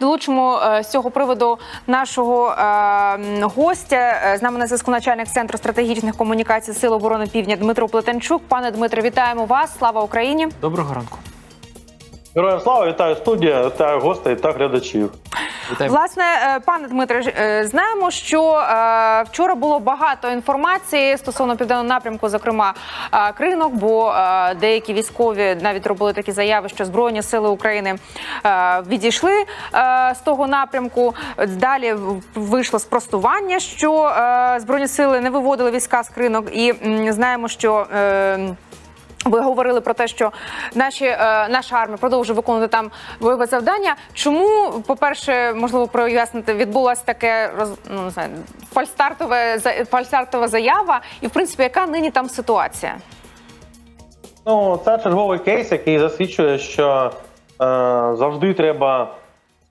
Долучимо е, з цього приводу нашого е, гостя. Е, З нами на зв'язку начальник центру стратегічних комунікацій Сил оборони Півдня Дмитро Плетенчук. Пане Дмитре, вітаємо вас! Слава Україні! Доброго ранку. Героям слава, вітаю студія, вітаю гостей та глядачів. Власне, е, пане Дмитре, е, знаємо, що е, вчора було багато інформації стосовно південного напрямку, зокрема кринок, бо деякі військові навіть робили такі заяви, що збройні сили України відійшли з того напрямку. Далі вийшло спростування, що збройні сили не виводили війська з кринок, і знаємо, що. Ви говорили про те, що наші е, наша армія продовжує виконувати там бойове завдання. Чому, по-перше, можливо, прояснити, відбулася таке роз, ну, не знаю, фальстартове фальстартова заява, і в принципі, яка нині там ситуація? Ну, це черговий кейс, який засвідчує, що е, завжди треба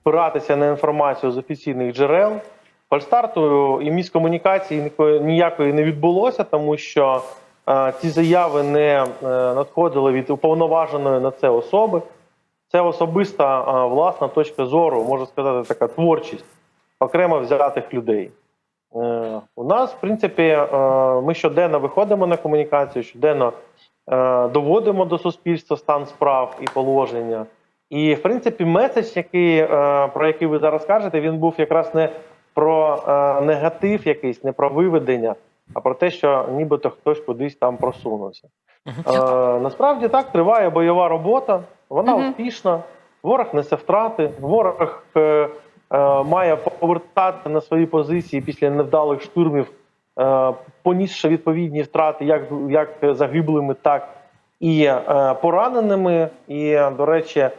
спиратися на інформацію з офіційних джерел. Фальстарту і міськомунікації ніякої, не відбулося, тому що ці заяви не е, надходили від уповноваженої на це особи. Це особиста власна точка зору, можна сказати, така творчість окремо взятих людей. Е, У нас, в принципі, е, ми щоденно виходимо на комунікацію, щоденно доводимо до суспільства стан справ і положення. І, в принципі, меседж, який, про який ви зараз кажете, він був якраз не про негатив якийсь, не про виведення, а про те, що нібито хтось кудись там просунувся. Е, насправді так триває бойова робота, вона успішна. Ворог несе втрати, ворог е, е, має повертати на свої позиції після невдалих штурмів, е, понісши відповідні втрати, як, як загиблими, так і е, пораненими. І, до речі,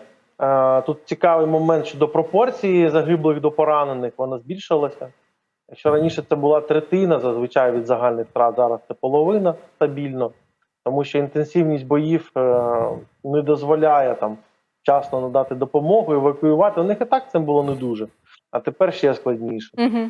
е, тут цікавий момент щодо пропорції загиблих до поранених, вона збільшилася. Якщо раніше це була третина зазвичай від загальних втрат, зараз це половина стабільно, тому що інтенсивність боїв е, не дозволяє там вчасно надати допомогу, евакуювати. У них і так це було не дуже, а тепер ще складніше. Угу.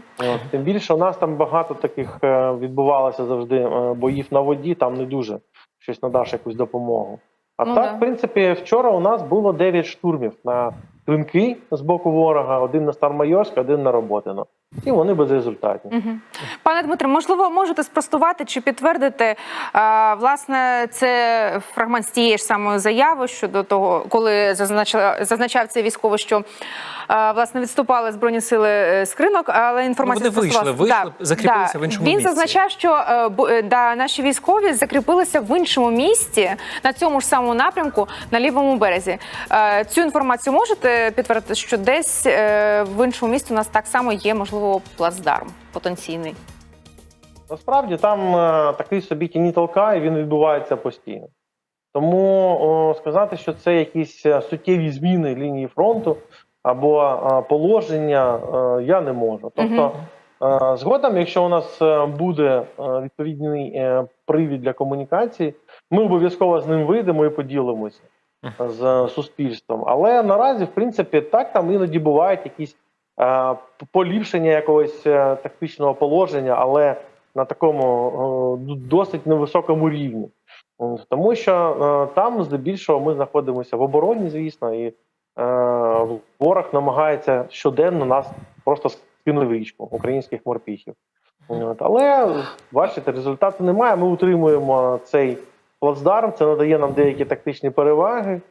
Тим більше у нас там багато таких е, відбувалося завжди е, боїв на воді, там не дуже щось надаш якусь допомогу. А Ну так, да. в принципі, вчора у нас було 9 штурмів на клинки з боку ворога, один на Стармайорськ, один на Роботино. І вони безрезультатні. Угу. Пане Дмитре, можливо, можете спростувати чи підтвердити а, власне це фрагмент з тієї ж самої заяви щодо того, коли зазначав, зазначав цей військовий, що власне відступали збройні сили е, з кринок, але інформація Ну, вони вийшли, вийшли, закріпилися в іншому Він місці. зазначав, що е, е, да, наші військові закріпилися в іншому місці на цьому ж самому напрямку на лівому березі. Цю інформацію можете підтвердити, що десь в іншому місці у нас так само є можливо плацдарм потенційний. Насправді там е, такий собі тіні толка, і він відбувається постійно. Тому о, сказати, що це якісь суттєві зміни лінії фронту або е, положення, е, я не можу. Тобто, е, згодом, якщо у нас буде відповідний привід для комунікації, ми обов'язково з ним вийдемо і поділимося з суспільством. Але наразі, в принципі, так там іноді бувають якісь поліпшення якогось тактичного положення, але на такому е, досить невисокому рівні. Тому що там здебільшого ми знаходимося в обороні, звісно, і ворог намагається щоденно нас просто скинути річку українських морпіхів. Але бачите, результату немає. Ми утримуємо цей плацдарм, це надає нам деякі тактичні переваги.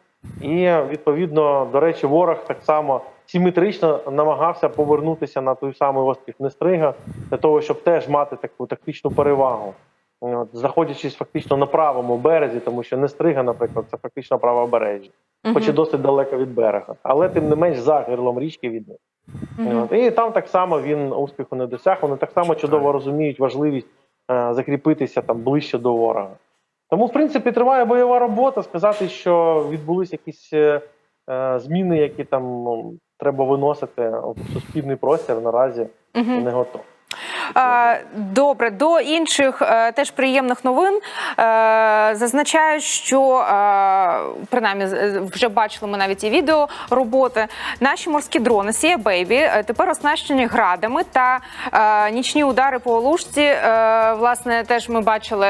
І відповідно, до речі, ворог так само симетрично намагався повернутися на той самий острів Нестрига для того, щоб теж мати таку тактичну перевагу, От, знаходячись фактично на правому березі, тому що Нестрига, наприклад, це фактично правобережжя, хоч і досить далеко від берега, але тим не менш за гирлом річки від них. Мгм. От, і там так само він успіху не досяг. Вони так само чудово розуміють важливість е, закріпитися там ближче до ворога. Тому, в принципі, триває бойова робота. Сказати, що відбулись якісь е, е, зміни, які там ну, треба виносити в суспільний простір, наразі Мгм. не готов. Добре, до інших е, теж приємних новин Е, зазначаю, що е, принаймні вже бачили ми навіть і відео роботи. Наші морські дрони Сія Бейбі тепер оснащені градами та нічні удари по Олушці. Власне, теж ми бачили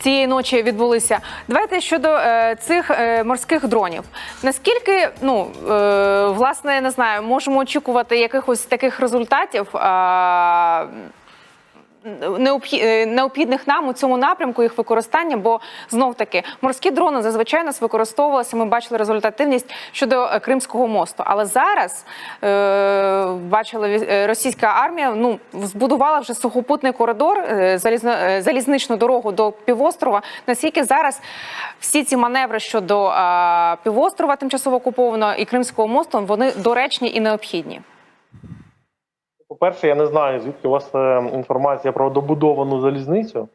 цієї ночі відбулися. Давайте щодо цих морських дронів. Наскільки ну власне не знаю, можемо очікувати якихось таких результатів? Е, необхідних нам у цьому напрямку їх використання, бо знов таки морські дрони зазвичай нас використовувалися. Ми бачили результативність щодо е, Кримського мосту. Але зараз е, бачили е, російська армія ну збудувала вже сухопутний коридор, е, залізно, залізничну дорогу до півострова. Наскільки зараз всі ці маневри щодо е, півострова тимчасово окупованого і Кримського мосту вони доречні і необхідні. По-перше, я не знаю, звідки у вас е, інформація про добудовану залізницю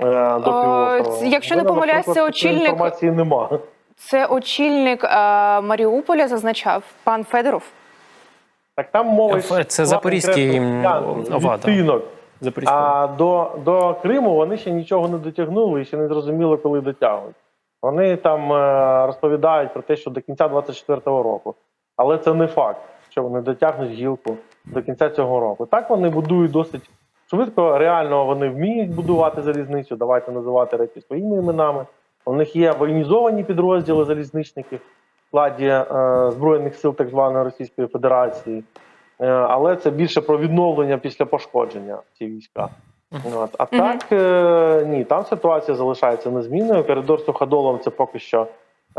е, до Е, півострова. якщо не такої очільник- інформації нема. Це очільник е, Маріуполя зазначав пан Федоров. Так там мова Це Запорізький, відтинок. А до, до Криму вони ще нічого не дотягнули і ще не зрозуміло, коли дотягнуть. Вони там е, розповідають про те, що до кінця 24-го року. Але це не факт, що вони дотягнуть гілку до кінця цього року. Так вони будують досить швидко. Реально вони вміють будувати залізницю. Давайте називати речі своїми іменами. У них є воєнізовані підрозділи залізничників в складі е, Збройних сил так званої Російської Федерації. Е, але це більше про відновлення після пошкодження ці війська. От. А Мгм. так е, ні, там ситуація залишається незмінною. Коридор з суходолом це поки що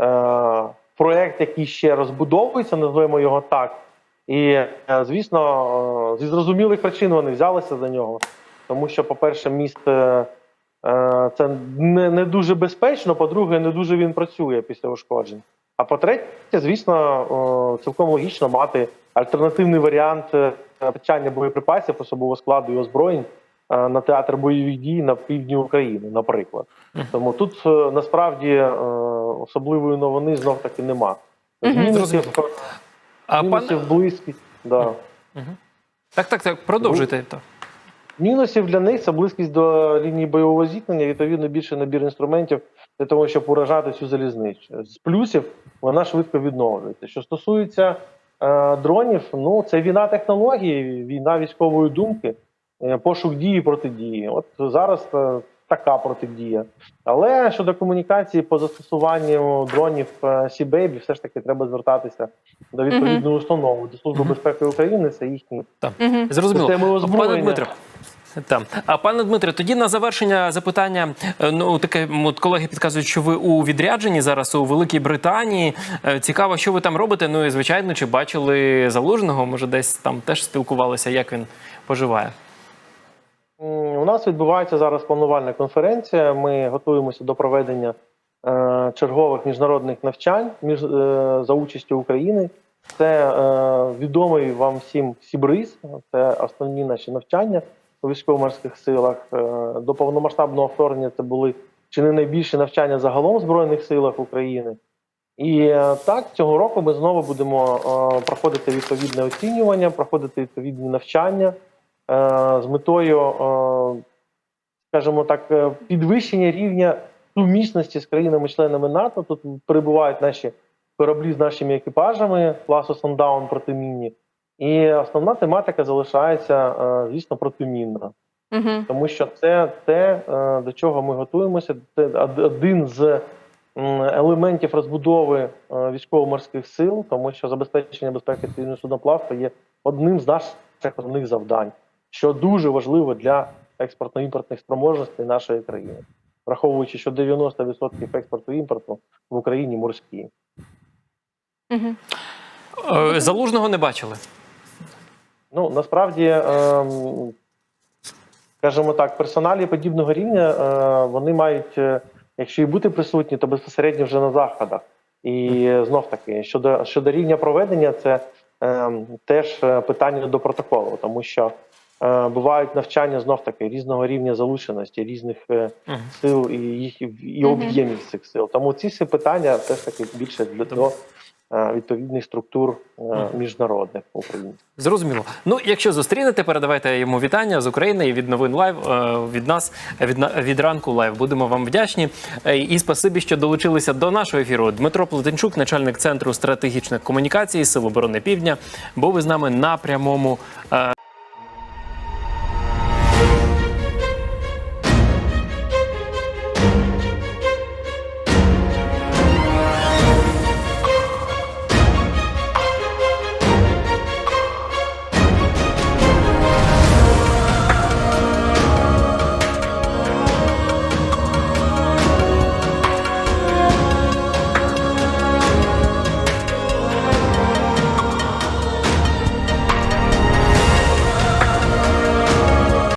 е, проект, який ще розбудовується, назвемо його так. І е, звісно, е, зі зрозумілих причин вони взялися за нього. Тому що, по-перше, міст е, це не, не дуже безпечно, по-друге, не дуже він працює після ушкоджень. А по-третє, звісно, цілком логічно мати альтернативний варіант постачання боєприпасів, особового складу і озброєнь на театр бойових дій на півдні України, наприклад. Тому тут насправді особливої новини знов таки нема. Мгм. Мінусів, А пан... близькість. Да. Так, так, так, продовжуйте. Так. Мінусів для них це близькість до лінії бойового зіткнення, відповідно, більше набір інструментів для того, щоб уражати цю залізницю. З плюсів вона швидко відновлюється. Що стосується е, дронів, ну це війна технології, війна військової думки, е, пошук дії протидії. От зараз е, така протидія. Але щодо комунікації по застосуванню дронів Сі-Бейбі, все ж таки треба звертатися до відповідної установи, до Служби безпеки України. Це їхні. Зрозуміло. системи Пане. Дмитро. Там. А пане Дмитре, тоді на завершення запитання. е, Ну таке от колеги підказують, що ви у відрядженні зараз у Великій Британії. Е, Цікаво, що ви там робите. Ну і звичайно, чи бачили залужного? Може, десь там теж спілкувалися, як він поживає. У нас відбувається зараз планувальна конференція. Ми готуємося до проведення е, чергових міжнародних навчань між, е, за участю України. Це е, відомий вам всім Сібриз, це основні наші навчання у військово-морських силах. До повномасштабного вторгнення це були чи не найбільші навчання загалом в Збройних силах України. І так, цього року ми знову будемо проходити відповідне оцінювання, проходити відповідні навчання з метою, е, скажімо так, е, підвищення рівня сумісності з країнами-членами НАТО. Тут перебувають наші кораблі з нашими екіпажами класу Sundown протимінні. І основна тематика залишається, е, звісно, протимінна. Угу. Тому що це те, е, до чого ми готуємося. Це один з елементів розбудови е, військово-морських сил, тому що забезпечення безпеки цивільного судноплавства є одним з наших основних завдань, що дуже важливо для експортно-імпортних спроможностей нашої країни, враховуючи, що 90% експорту імпорту в Україні морські. Угу. Е, Залужного не бачили. Ну насправді, ем, скажімо так, персоналі подібного рівня е, вони мають, е, якщо і бути присутні, то безпосередньо вже на заходах. І знов таки щодо щодо рівня проведення, це ем, теж е, питання до протоколу, тому що е, бувають навчання знов таки різного рівня залученості, різних е, сил і їх і об'ємів цих сил. Тому ці всі питання теж таки більше для до е, відповідних структур е, міжнародних в Україні. Зрозуміло. Ну, якщо зустрінете, передавайте йому вітання з України і від новин лайв е, від нас від, на- від ранку лайв. Будемо вам вдячні. Е, І спасибі, що долучилися до нашого ефіру. Дмитро Плетенчук, начальник центру стратегічних комунікацій Сил оборони Півдня, був із нами на прямому. е,